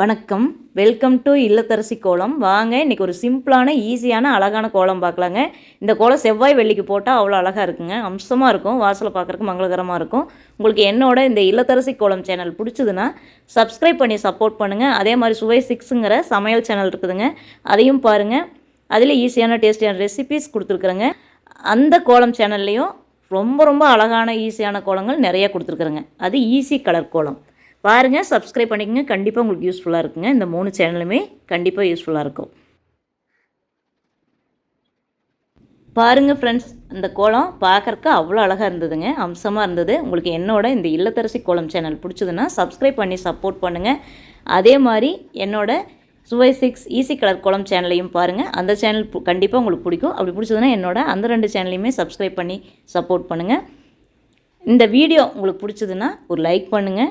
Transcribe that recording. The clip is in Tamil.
வணக்கம். வெல்கம் டு இல்லத்தரசி கோலம். வாங்க இன்றைக்கி ஒரு சிம்பிளான ஈஸியான அழகான கோலம் பார்க்கலாங்க. இந்த கோலம் செவ்வாய் வெள்ளிக்கு போட்டால் அவ்வளோ அழகாக இருக்குங்க. அம்சமாக இருக்கும். வாசலை பார்க்குறக்கு மங்களகரமாக இருக்கும். உங்களுக்கு என்னோட இந்த இல்லத்தரசி கோலம் சேனல் பிடிச்சதுன்னா சப்ஸ்கிரைப் பண்ணி சப்போர்ட் பண்ணுங்கள் அதே மாதிரி சுவை சிக்ஸுங்கிற சமையல் சேனல் இருக்குதுங்க. அதையும் பாருங்கள் அதில் ஈஸியான டேஸ்டியான ரெசிபீஸ் கொடுத்துருக்குறேங்க. அந்த கோலம் சேனல்லையும் ரொம்ப ரொம்ப அழகான ஈஸியான கோலங்கள் நிறைய கொடுத்துருக்குறேங்க. அது ஈஸி கலர் கோலம். பாருங்கள் சப்ஸ்கிரைப் பண்ணிக்கங்க. கண்டிப்பாக உங்களுக்கு யூஸ்ஃபுல்லாக இருக்குங்க. இந்த மூணு சேனலுமே கண்டிப்பாக யூஸ்ஃபுல்லாக இருக்கும். பாருங்கள் ஃப்ரெண்ட்ஸ் இந்த கோலம் பார்க்குறக்கு அவ்வளோ அழகாக இருந்ததுங்க. அம்சமாக இருந்தது. உங்களுக்கு என்னோட இந்த இல்லத்தரசி கோலம் சேனல் பிடிச்சதுன்னா சப்ஸ்கிரைப் பண்ணி சப்போர்ட் பண்ணுங்கள் அதே மாதிரி என்னோட சுவை சிக்ஸ் ஈஸி கலர் கோலம் சேனலையும் பாருங்கள் அந்த சேனல் கண்டிப்பாக உங்களுக்கு பிடிக்கும். அப்படி பிடிச்சதுன்னா என்னோட அந்த ரெண்டு சேனலையுமே சப்ஸ்கிரைப் பண்ணி சப்போர்ட் பண்ணுங்கள் இந்த வீடியோ உங்களுக்கு பிடிச்சதுன்னா ஒரு லைக் பண்ணுங்கள்